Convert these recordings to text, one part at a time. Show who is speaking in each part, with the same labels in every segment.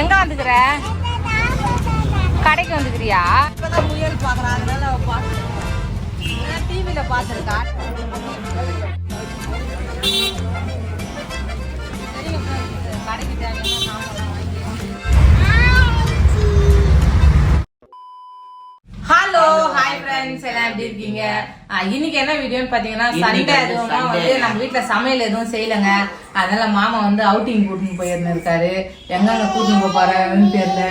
Speaker 1: எங்க வந்துக்கிற? கடைக்கு வந்துக்கிறியா?
Speaker 2: இப்பதான் முயல் பாக்குறேன் அதனால பாத்துருக்கேன் டிவில பாத்துருக்கா
Speaker 1: கடைக்கு தேவையான ஹலோ ஹாய் ஃப்ரெண்ட்ஸ் எல்லாம் எப்படி இருக்கீங்க? இன்னைக்கு என்ன வீடியோன்னு பாத்தீங்கன்னா சண்டே எதுவும். வந்து நம்ம வீட்ல சமையல் எதுவும் செய்யலங்க. அதனால மாமா வந்து அவுட்டிங் கூட்டின்னு போயிருந்திருக்காரு எங்கங்க கூட்டின்னு போறாருன்னு தெரியல.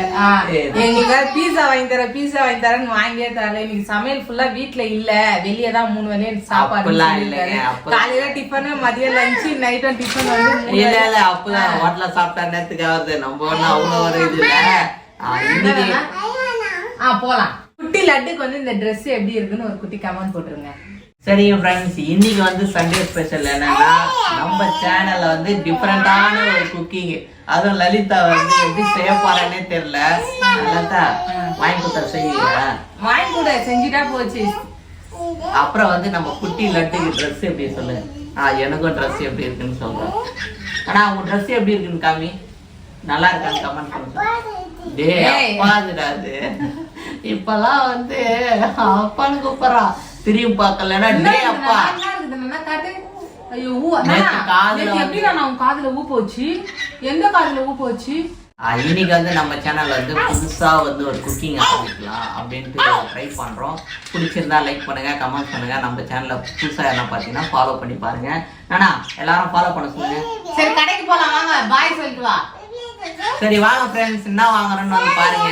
Speaker 1: எங்களுக்கு பீஸா வாங்கி தரேன் பீஸா வாங்கி தரேன்னு வாங்கியே தரல. இன்னைக்கு சமையல் ஃபுல்லா வீட்ல இல்ல. வெளியே தான் மூணு வேலையும் சாப்பாடு காலையில டிஃபன் மதியம் லஞ்சு நைட்டும் டிஃபன் வந்து
Speaker 3: இல்ல. இல்ல அப்பதான் ஹோட்டல்ல சாப்பிட்டா நேரத்துக்கு ஆகுது நம்ம ஒண்ணும் அவ்வளவு ஒரு இது இல்ல.
Speaker 1: போலாம். குட்டி லட்டுக்கு வந்து இந்த Dress எப்படி இருக்குன்னு ஒரு குட்டி கமெண்ட் போட்டுருங்க.
Speaker 3: சரிங்க ஃப்ரெண்ட்ஸ் இன்னைக்கு வந்து சண்டே ஸ்பெஷல் என்னன்னா நம்ம சேனல்ல வந்து டிஃப்ரெண்டான ஒரு குக்கிங் அதுவும் லலிதா வந்து எப்படி செய்ய போறானே தெரியல. லலிதா வாங்கி கொடுத்தா செய்யுங்க
Speaker 1: வாங்கி கூட செஞ்சுட்டா போச்சு.
Speaker 3: அப்புறம் வந்து நம்ம குட்டி லட்டுக்கு ட்ரெஸ் எப்படி சொல்லு ஆ எனக்கும் ட்ரெஸ் எப்படி இருக்குன்னு சொல்றேன் ஆனா உன் ட்ரெஸ் எப்படி இருக்குன்னு காமி? நல்லா இருக்கான்னு கமெண்ட் பண்ணுங்க. டேய். அப்பாதுடா அது. இப்பெல்லாம் வந்து அப்பான்னு கூப்பிடுறா. திரும்பி பார்க்கலன்னா
Speaker 1: இருக்குதுண்ணா?
Speaker 3: அப்பா.
Speaker 1: ஐயோ,
Speaker 3: காதுல
Speaker 1: எப்படிடா நான் உன் காதுல ஊ போச்சு? எந்த காதுல ஊ போச்சு?
Speaker 3: இன்னைக்கு வந்து நம்ம சேனல்ல வந்து புதுசா வந்து ஒரு குக்கிங் ஆரம்பிக்கலாம் அப்படின்ட்டு ட்ரை பண்றோம். பிடிச்சிருந்தா லைக் பண்ணுங்க கமெண்ட் பண்ணுங்க. நம்ம சேனல்ல புதுசா என்ன பார்த்தீங்கன்னா ஃபாலோ பண்ணி பாருங்க. ஆனா எல்லாரும் ஃபாலோ பண்ண சொல்லுங்க.
Speaker 1: சரி கடைக்கு போலாம் வாங்க. பாய் சொல்லிட்டு வா.
Speaker 3: சரி வாங்க ஃப்ரெண்ட்ஸ் என்ன வாங்குறோம்னு வந்து பாருங்க.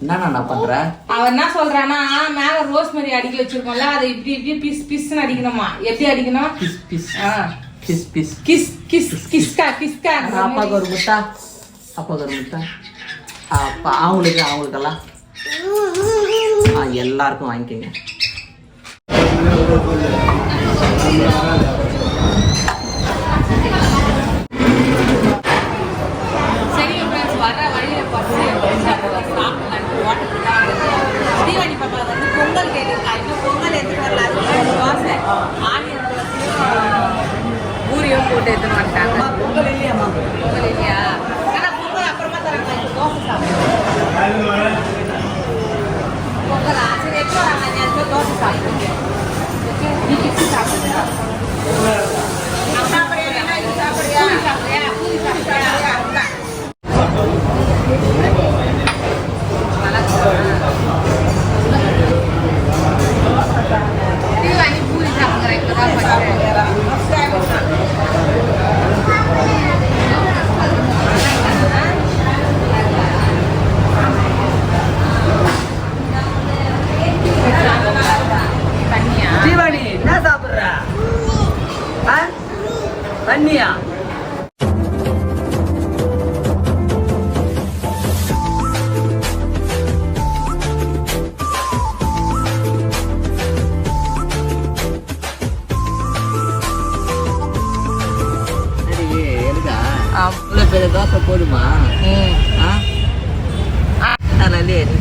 Speaker 3: என்ன நான் பண்ற?
Speaker 1: அவர் என்ன சொல்றானா மேல ரோஸ்மெரி அடிக்க வச்சிருக்கோம்ல அதை இப்படி இப்படி பிஸ் பிஸ்னு அடிக்கணுமா? எப்படி அடிக்கணும்?
Speaker 3: பிஸ் பிஸ்.
Speaker 1: ஆ.
Speaker 3: பிஸ் பிஸ்.
Speaker 1: கிஸ் கிஸ் கிஸ்கா கிஸ்கா
Speaker 3: அப்பாவுக்கு ஒரு முட்டா. அப்பாவுக்கு ஒரு முட்டா. அப்பா அவங்களுக்கு அவங்களுக்கெல்லாம். எல்லாருக்கும் வாங்கிக்கோங்க.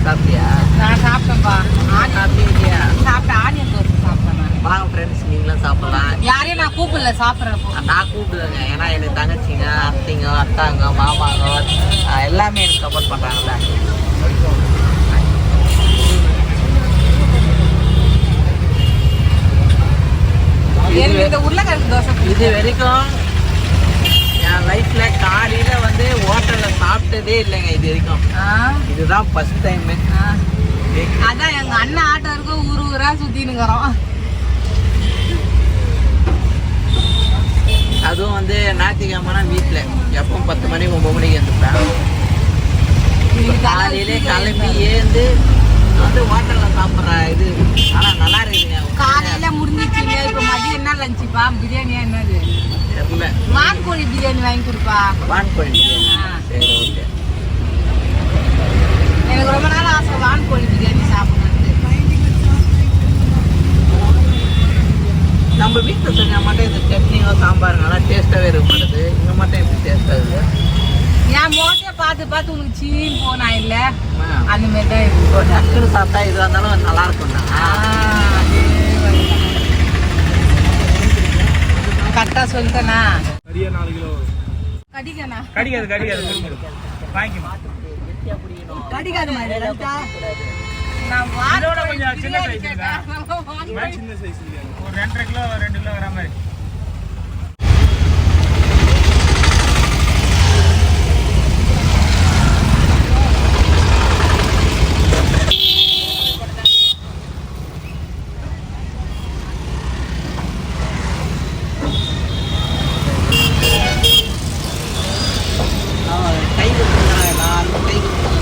Speaker 3: சாப்பிட்டியா?
Speaker 1: நான் சாப்பிட்டேன்ப்பா. ஆனியன்
Speaker 3: சாப்பிட்டியா?
Speaker 1: சாப்பிட்டேன் ஆனியன் தோசை சாப்பிட்டேன் நான்.
Speaker 3: வாங்க ஃப்ரெண்ட்ஸ் நீங்களும் சாப்பிடலாம்.
Speaker 1: யாரையும் நான் கூப்பிடல சாப்பிட்றப்போ.
Speaker 3: நான் கூப்பிடுவேங்க ஏன்னா எனக்கு தங்கச்சிங்க அத்தைங்க அத்தாங்க மாமாங்க எல்லாமே எனக்கு சப்போர்ட் பண்ணுறாங்கல்ல
Speaker 1: இந்த உருளைக்கிழங்கு தோசை
Speaker 3: இது வரைக்கும் என் வந்து ஹோட்டல்ல சாப்பிட்டதே இல்லைங்க இது வரைக்கும். இதுதான் ஃபர்ஸ்ட் டைம்.
Speaker 1: அதான் எங்க அண்ணன் ஆட்டோ இருக்கும் ஊரு ஊரா சுத்தினுங்கிறோம்
Speaker 3: அதுவும் வந்து ஞாயிற்றுக்கிழமைனா வீட்டில் எப்பவும் பத்து மணி ஒன்பது மணிக்கு வந்துப்பேன் காலையிலே கிளம்பி ஏந்து வந்து ஹோட்டல்ல சாப்பிட்ற இது. ஆனா நல்லா இருக்குதுங்க.
Speaker 1: காலையில முடிஞ்சிச்சுங்க. இப்ப மதியம் என்ன லஞ்சுப்பா பிரியாணியா என்னது?
Speaker 3: தெரியல.
Speaker 1: மான் கோழி பிரியாணி வாங்கி கொடுப்பா.
Speaker 3: வான் கோழி
Speaker 1: ஆ.
Speaker 3: சரி ஓகே.
Speaker 1: எனக்கு ரொம்ப நாள் ஆசை வான் கோழி பிரியாணி சாப்பிடணும்னு
Speaker 3: நம்ம வீட்டில் செஞ்சா மட்டும் இந்த சட்னியோ சாம்பார் நல்லா டேஸ்ட்டாகவே இருக்க மாட்டேது. இங்கே மட்டும் எப்படி டேஸ்ட்டாக இருக்குது
Speaker 1: என் மோட்டை பார்த்து பார்த்து உனக்கு சீன் போனா இல்ல. அந்த மாதிரி தான்
Speaker 3: இப்போ டக்குனு சாப்பிட்டா இது இருந்தாலும் நல்லா இருக்கும்ண்ணா
Speaker 1: கரெக்டா சொல்லிட்டேனா? கடிக்கண்ணா
Speaker 4: கடிக்காது கடிக்காது வாங்கிக்கமா
Speaker 1: கடிக்காது நான்
Speaker 4: இதோட கொஞ்சம் சின்ன. இருக்கா?
Speaker 1: வாங்கி
Speaker 4: சின்ன சைஸ் ஒரு ரெண்டரை கிலோ ரெண்டு கிலோ வர மாதிரி
Speaker 3: கை கொடுத்துருங்க நான் கை கொடுத்துருங்க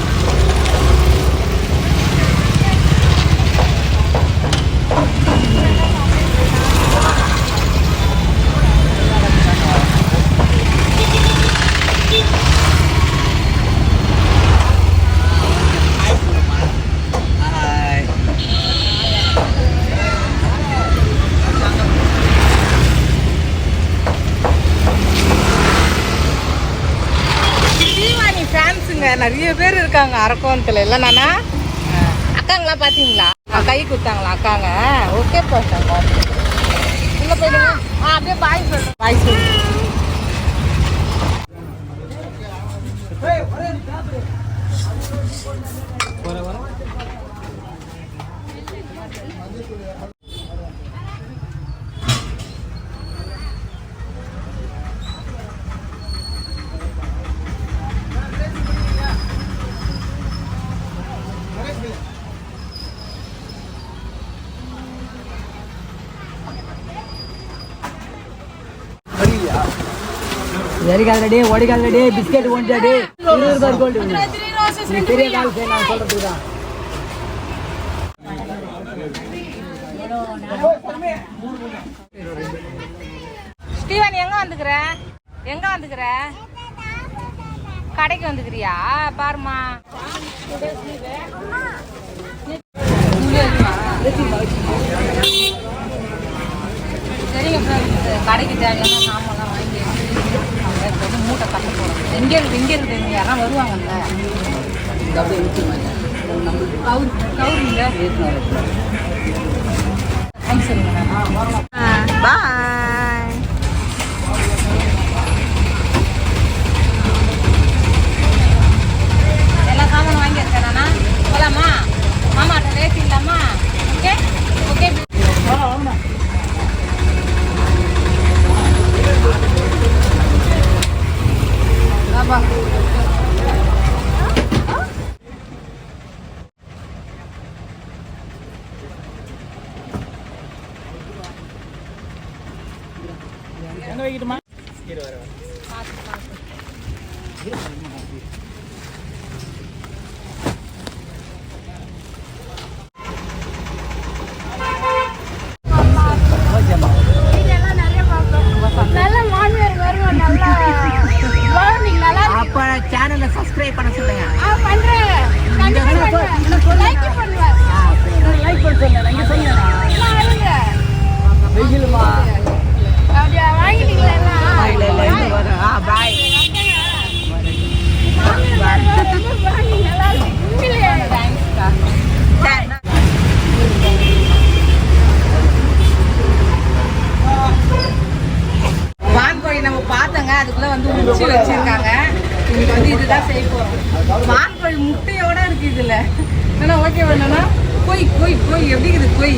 Speaker 1: தீவானி ஃபேன்ஸுங்க நிறைய பேர் இருக்காங்க அரக்கோணத்தில். இல்லை நானா? அக்காங்களாம் பார்த்தீங்களா கை கொடுத்தாங்களா அக்காங்க? ஓகே பர்சன் உள்ள போயிடுங்க அப்படியே பாய் பாய் சொல்லுங்க
Speaker 5: எரிகால் ரெடி ஒடிகால் ரெடி பிஸ்கெட் ஒன் ரெடி இருபது ரூபாய் கோல்டு நீ பெரிய கால் செய்ய நான் சொல்றது தான்
Speaker 1: ஸ்டீவன் எங்க வந்துக்கிற? எங்க வந்துக்கிற? கடைக்கு வந்துக்கிறியா? பாருமா சரிங்க கடைக்கு தேவையான சாமான்லாம் வாங்கி மூட்டை கட்ட போகிறோம் எங்கே இருக்குது எங்கே இருக்கு இங்கே யாரா வருவாங்கல்ல தேங்க்ஸ் சொல்லுங்க பாய். எல்லா சாமானும் வாங்கி இருக்கேனா போலாமா? மாமாட்ட பேசிடலாமா ஓகே? ஓகே பாபா
Speaker 4: எங்க வைக்கட்டுமா இரு வர வர
Speaker 3: அப்ப சேனலை சப்ஸ்கிரைப் பண்ண சொல்லுங்க
Speaker 5: லைக் பண்ண சொல்லுங்க இங்க சொல்லுங்க வெயிலுமா இல்ல இல்ல இந்த வரும் ஆ பாய்
Speaker 1: வான்கோழி நம்ம பார்த்தோங்க அதுக்குள்ள வந்து உச்சி வச்சிருக்காங்க இன்னைக்கு வந்து இதுதான் செய்ய போறோம் வான்கோழி முட்டையோட இருக்கு இதுல ஏன்னா ஓகே வேணும்னா கொய் கொய் கொய் எப்படி இருக்குது கொய்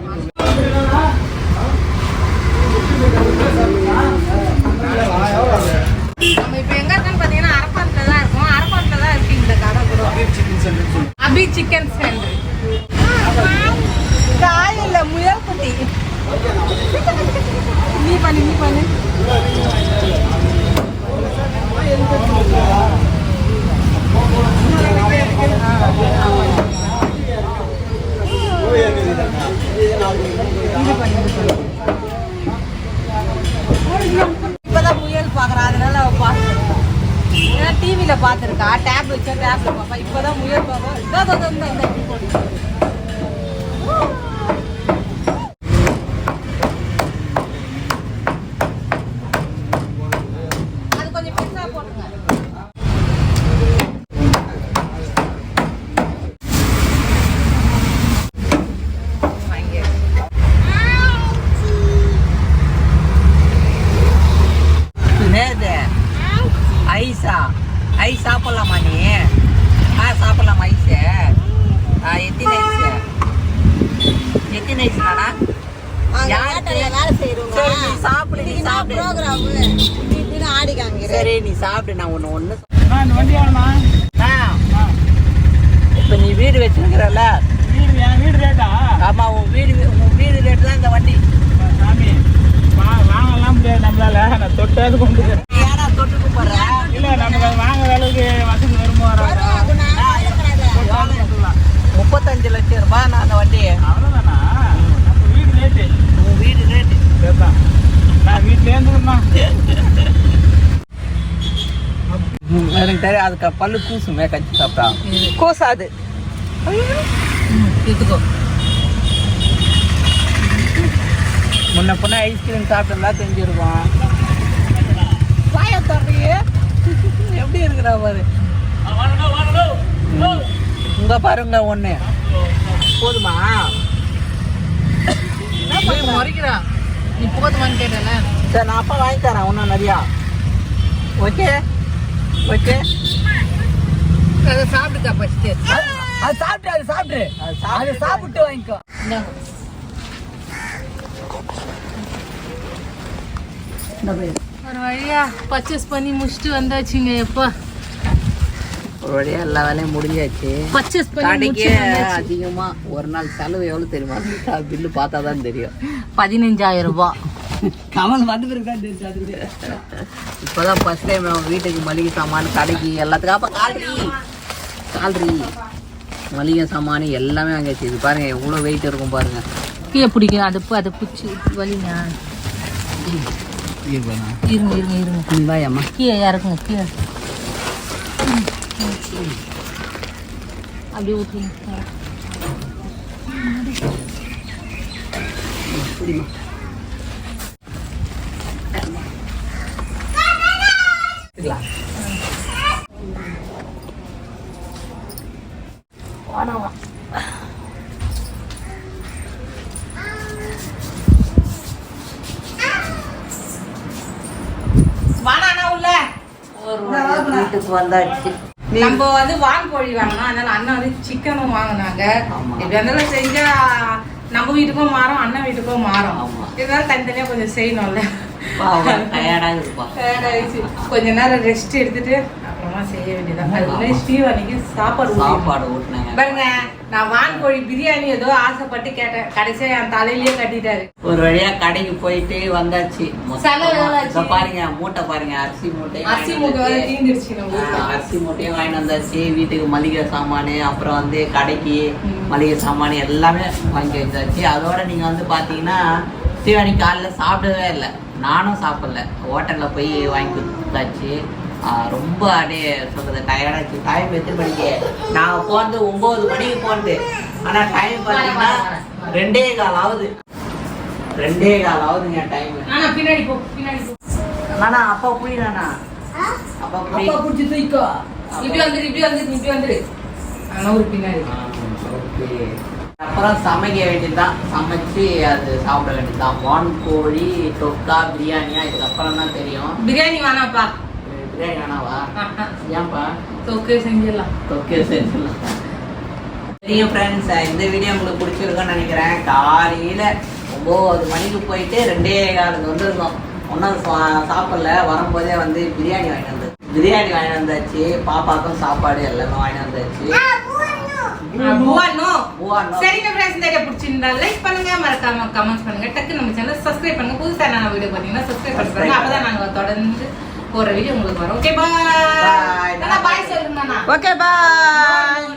Speaker 1: நம்ம இப்போ எங்க இருக்கோம்னு பார்த்தீங்கன்னா அரப்பாத்தில் தான் இருக்கோம் அரப்பாத்தில் தான் இருக்கு இந்த கடை கூட அபி சிக்கன் சென்டர் காய் இல்ல முயல் குட்டி நீ பண்ணு நீ பண்ணு இப்பதான் முயல் பாக்குறா அதனால அவ பாக்குறா ஏன்னா டிவியில பாத்துருக்கா டேப் வச்சா டேப்ல பாப்பா இப்பதான் முயல் பாப்பா இதோ, இதோ, இதோ, இந்த, இந்த, இந்த. அது கொஞ்சம் பெருசா போட்டுங்க
Speaker 3: ஐஸ் சாப்பிடலாமா நீ ஆ சாப்பிடலாமா ஐஸு ஆ எத்தனை ஐஸு எத்தனை ஐஸ் நானா யாருக்கு?
Speaker 6: வேலை செய்யறவங்க
Speaker 3: சரி நீ சாப்பிடு நீ சாப்பிடு
Speaker 6: ப்ரோக்ராம் இப்படின்னு ஆடி காமிக்கிறேன்
Speaker 3: சரி நீ சாப்பிடு நான் ஒன்று ஒன்று இப்போ நீ வீடு வச்சிருக்கிறல்ல?
Speaker 4: வீடு என் வீடு ரேட்டா
Speaker 3: ஆமா உன் வீடு உன் வீடு ரேட்டு தான் இந்த வண்டி.
Speaker 4: சாமி வாங்கலாம் முடியாது நம்மளால. நான் தொட்டாது கொண்டு
Speaker 3: ஏன்னா தொட்டுக்கு போடுற
Speaker 4: இல்ல அது வாங்குற அளவுக்கு வசதி வருமா
Speaker 3: முப்பத்தஞ்சு லட்சம் ரூபாய் நான் அந்த வண்டி.
Speaker 4: அவ்வளோதானா நம்ம வீடு ரேட்டு
Speaker 3: உன் வீடு ரேட்டு
Speaker 4: சரிதான் நான் வீட்டிலே இருந்துக்கணுமா
Speaker 3: தெரியும் அதுக்கு பல்லு கூசுமே கச்சி சாப்பிட்டா.
Speaker 1: கோசாது.
Speaker 3: எடுத்துக்கோ முன்ன பின்ன ஐஸ்கிரீம் சாப்பிட்டா தெரிஞ்சிருக்கும் வாய தர்றீங்க எப்படி இருக்கிறா பாரு. இங்க பாருங்க ஒண்ணு. போதுமா?
Speaker 1: முறைக்கிறா. நீ போதுமான்னு கேட்டல
Speaker 3: சரி நான் அப்பா வாங்கி தரேன் இன்னும் நிறையா. ஓகே? ஓகே.
Speaker 1: அதை சாப்பிட்டுக்கா ஃபஸ்ட்டு
Speaker 5: அது சாப்பிட்டு அது சாப்பிட்டு அது சாப்பிட்டு வாங்கிக்கோ.
Speaker 1: ஒரு வழியா பர்ச்சேஸ் பண்ணி முடிச்சுட்டு வந்தாச்சுங்க எப்போ?
Speaker 3: ஒரு வழியா எல்லா வேலையும் முடிஞ்சாச்சு.
Speaker 1: பர்ச்சேஸ்
Speaker 3: கடைக்கே
Speaker 1: முடிச்சுட்டு வந்தாச்சு.
Speaker 3: அதிகமா ஒரு நாள் செலவு எவ்வளவு தெரியுமா? பில்லு பார்த்தா தான் தெரியும்.
Speaker 1: பதினஞ்சாயிரம் ரூபாய்.
Speaker 5: கமல் வந்து பிறகு
Speaker 3: இப்போதான் ஃபர்ஸ்ட் டைம் நம்ம வீட்டுக்கு மளிகை சாமான் கடைக்கு எல்லாத்துக்கும் அப்போ கால்ரி கால்ரி மளிகை சாமான் எல்லாமே வாங்கியாச்சு இது பாருங்க எவ்வளோ வெயிட் இருக்கும் பாருங்க.
Speaker 1: கீழே பிடிக்கும் அது அதை பிடிச்சி வலிங்க. இருங்க இருங்க இருங்க.
Speaker 3: பாயம்மா
Speaker 1: கீழே இறக்குங்க கீழே. அப்படியே ஊற்றுங்க வானா உள்ள
Speaker 3: வீட்டுக்கு வந்தாச்சு.
Speaker 1: நம்ம வந்து வான் கோழி வாங்கினோம். அதனால அண்ணன் வந்து சிக்கனும் வாங்கினாங்க. இப்படி இருந்தாலும் செஞ்சா நம்ம வீட்டுக்கும் மாறும் அண்ணன் வீட்டுக்கும் மாறும். இதனால தனித்தனியா கொஞ்சம் செய்யணும்ல. கொஞ்ச நேரம் ரெஸ்ட் எடுத்துட்டு அப்புறமா செய்ய வேண்டியதான் ஸ்ரீவாணிக்கு சாப்பாடு.
Speaker 3: சாப்பாடு ஊட்டினாங்க.
Speaker 1: பாருங்க. நான் வான் கோழி பிரியாணி ஏதோ ஆசைப்பட்டு கேட்டேன். கடைசியா என் தலையிலேயே கட்டிட்டாரு.
Speaker 3: ஒரு வழியா கடைக்கு போயிட்டு வந்தாச்சு. பாருங்க மூட்டை பாருங்க அரிசி மூட்டை
Speaker 1: அரிசி மூட்டை.
Speaker 3: அரிசி மூட்டையும் வாங்கிட்டு வந்தாச்சு. வீட்டுக்கு மளிகை சாமான் அப்புறம் வந்து கடைக்கு மளிகை சாமான் எல்லாமே வாங்கி வந்தாச்சு அதோட நீங்க வந்து பாத்தீங்கன்னா தீவாணி காலைல சாப்பிடவே இல்லை. நானும் சாப்பிடல. ஹோட்டல்ல போய் வாங்கி கொடுத்தாச்சு. ரொம்ப அப்படியே சொல்றது டயர்டாச்சு டைம் எத்தனை மணிக்கு? நாங்கள் போனது ஒம்பது மணிக்கு போனது. ஆனால் டைம் பார்த்தீங்கன்னா ரெண்டே கால் ஆகுது ரெண்டே கால் ஆகுதுங்க டைம்
Speaker 1: ஆனா பின்னாடி போ பின்னாடி போ.
Speaker 3: நானா அப்பா புரியுதாண்ணா அப்பா புரி
Speaker 5: அப்பா பிடிச்சி தூக்கோ
Speaker 1: இப்படி வந்துரு இப்படி வந்துரு இப்படி வந்துரு. ஆனா ஒரு பின்னாடி
Speaker 3: ஓகே. அப்புறம் சமைக்க வேண்டியதுதான். சமைச்சு அது சாப்பிட வேண்டியதுதான். வான் கோழி தொக்கா பிரியாணியா? இதுக்கப்புறம் தான் தெரியும்.
Speaker 1: பிரியாணி வேணாப்பா.
Speaker 3: பிரியாணி வேணாவா. ஏன்பா?
Speaker 1: தொக்கு செஞ்சிடலாம்.
Speaker 3: ஓகே செஞ்சிடலாம். சரிங்க ஃப்ரெண்ட்ஸ் இந்த வீடியோ உங்களுக்கு பிடிச்சிருக்கும்னு நினைக்கிறேன். காலையில் ஒம்பது மணிக்கு போயிட்டு ரெண்டே காலுக்கு வந்துருந்தோம் ஒன்றும் சாப்பிடல. வரும்போதே வந்து பிரியாணி வாங்கிட்டு வந்து பிரியாணி வாங்கிட்டு வந்தாச்சு. பாப்பாக்கும் சாப்பாடு எல்லாமே வாங்கிட்டு வந்தாச்சு.
Speaker 1: பூவானோ
Speaker 3: பூவானோ.
Speaker 1: சரிங்க ஃப்ரெண்ட்ஸ் இந்த வீடியோ பிடிச்சிருந்தா லைக் பண்ணுங்க. மறக்காம கமெண்ட்ஸ் பண்ணுங்க. டக்கு நம்ம சேனல் சப்ஸ்கிரைப் பண்ணுங்க. புதுசா நான் வீடியோ பார்த்தீங்கன்னா சப்ஸ்கிரைப் பண்ணுங்க அப்பதான் நாங்க தொடர்ந்து போற வீடியோ உங்களுக்கு வரும். Okay bye. பாய் சொல்லுங்க
Speaker 3: ஓகே பாய்